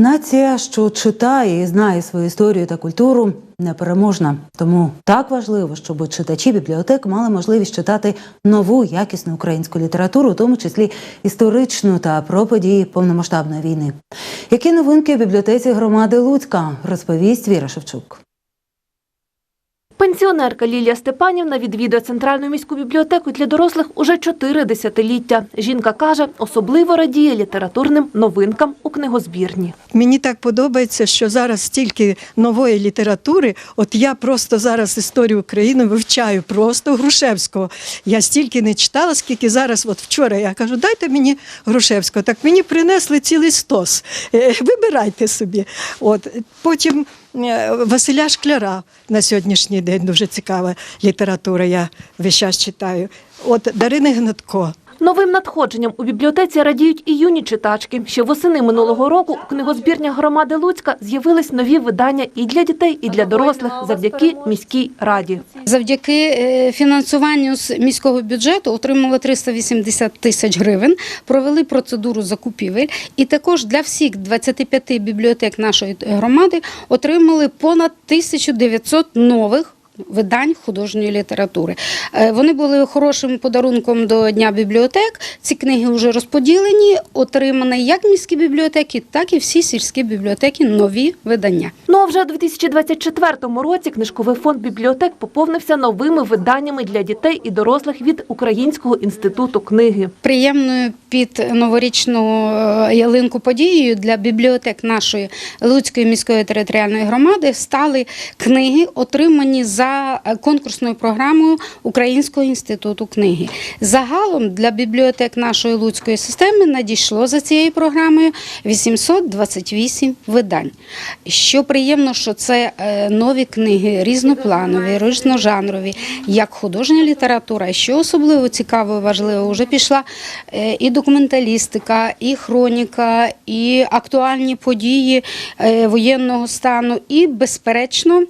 Нація, що читає і знає свою історію та культуру, непереможна. Тому так важливо, щоб читачі бібліотек мали можливість читати нову якісну українську літературу, у тому числі історичну та про події повномасштабної війни. Які новинки в бібліотеці громади Луцька розповість Віра Шевчук. Пенсіонерка Лілія Степанівна відвідує центральну міську бібліотеку для дорослих уже чотири десятиліття. Жінка каже, особливо радіє літературним новинкам у книгозбірні. Мені так подобається, що зараз стільки нової літератури. От я просто зараз історію України вивчаю просто Грушевського. Я стільки не читала, скільки зараз, от вчора я кажу, дайте мені Грушевського. Так мені принесли цілий стос. Е, Вибирайте собі. От потім Василя Шкляра на сьогоднішній день дуже цікава література. Я весь час читаю. От Дарини Гнатко. Новим надходженням у бібліотеці радіють і юні читачки. Ще восени минулого року у книгозбірнях громади Луцька з'явились нові видання і для дітей, і для дорослих завдяки міській раді. Завдяки е, фінансуванню з міського бюджету отримали 380 тисяч гривень, провели процедуру закупівель, і також для всіх 25 бібліотек нашої громади отримали понад 1900 нових. Видань художньої літератури. Е, Вони були хорошим подарунком до Дня бібліотек. Ці книги вже розподілені, отримані як міські бібліотеки, так і всі сільські бібліотеки нові видання. Ну а вже у 2024 році книжковий фонд бібліотек поповнився новими виданнями для дітей і дорослих від Українського інституту книги. Приємною під новорічну е, ялинку подією для бібліотек нашої Луцької міської територіальної громади стали книги, отримані за конкурсною програмою Українського інституту книги. Загалом для бібліотек нашої Луцької системи надійшло за цією програмою 828 видань. Що приємно, що це е, нові книги різнопланові, різножанрові, як художня література. Що особливо цікаво і важливо, вже пішла е, і документалістика, і хроніка, і актуальні події е, воєнного стану, і, безперечно,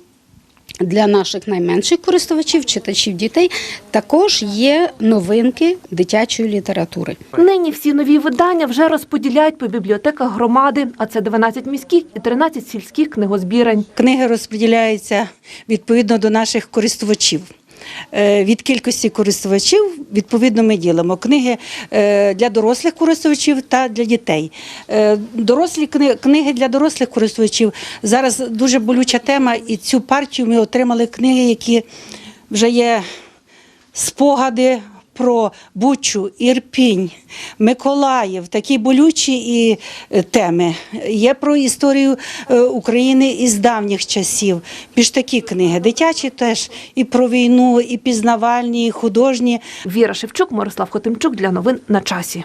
для наших найменших користувачів, читачів дітей, також є новинки дитячої літератури. Нині всі нові видання вже розподіляють по бібліотеках громади, а це 12 міських і 13 сільських книгозбірень. Книги розподіляються відповідно до наших користувачів. Е, Від кількості користувачів відповідно ми ділимо книги е, для дорослих користувачів та для дітей. Е, Дорослі книги для дорослих користувачів зараз дуже болюча тема, і цю партію ми отримали книги, які вже є спогади про Бучу, Ірпінь, Миколаїв, такі болючі і е, теми. Є про історію е, України із давніх часів. Більш такі книги. Дитячі теж і про війну, і пізнавальні, і художні. Віра Шевчук, Мирослав Хотимчук для новин на часі.